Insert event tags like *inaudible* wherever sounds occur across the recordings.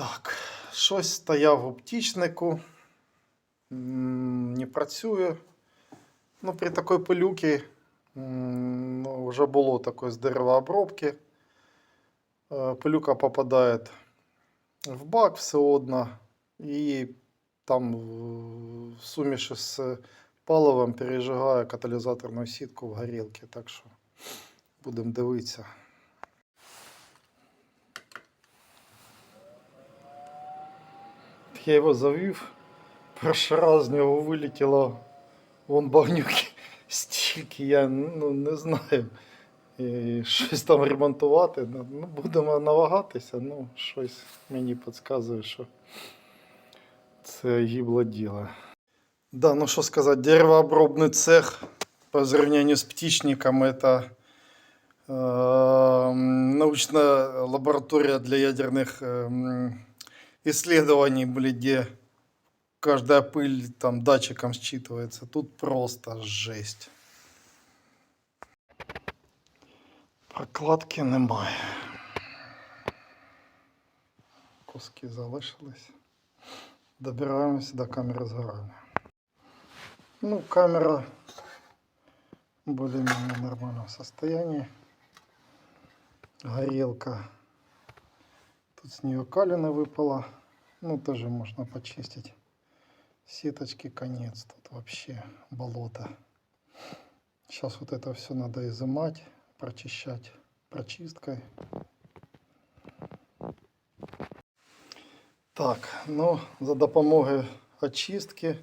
Так, щось стояв в оптічнику, не працює. Ну, при такій пилюці ну, вже було таке з деревообробки. Е, Пилюка попадає в бак все одно, і там в суміші з паливом пережигає каталізаторну сітку в горілці. Так що будемо дивитися. Я його завів. Перший раз з нього вилетіло вон багнюки *laughs* стільки, я ну, не знаю. І щось там ремонтувати. Ну, ну, будемо навагатися, ну, щось мені підказує, що це гібло діло. Да, ну що сказати, деревообробний цех по сравнению с птичником это э, научная лаборатория для ядерных эм, исследований, были, где каждая пыль там датчиком считывается. Тут просто жесть. Прокладки немає. Куски залишились. Добираємося до камери згорання. Ну, камера более-менее нормальном состоянии. Горелка. Тут с нее калина выпала. Ну, тоже можно почистить. Сеточки конец. Тут вообще болото. Сейчас вот это все надо изымать, прочищать прочисткой. Так, ну, за допомогою очистки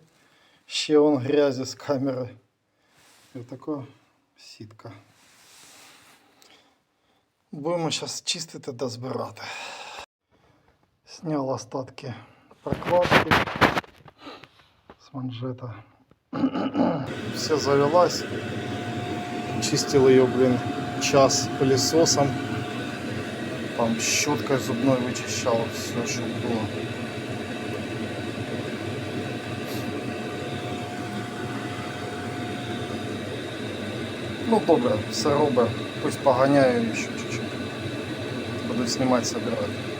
ще он грязі з камери. І така сітка. Будемо зараз чистити та збирати. Снял остатки прокладки с манжета. *clears throat* Все завелась. Чистил ее, блин, час пылесосом. Там щеткой зубной вычищал все, что было. Ну добре, все робить. Пусть поганяю ще чуть-чуть. Буду знімати, собирати.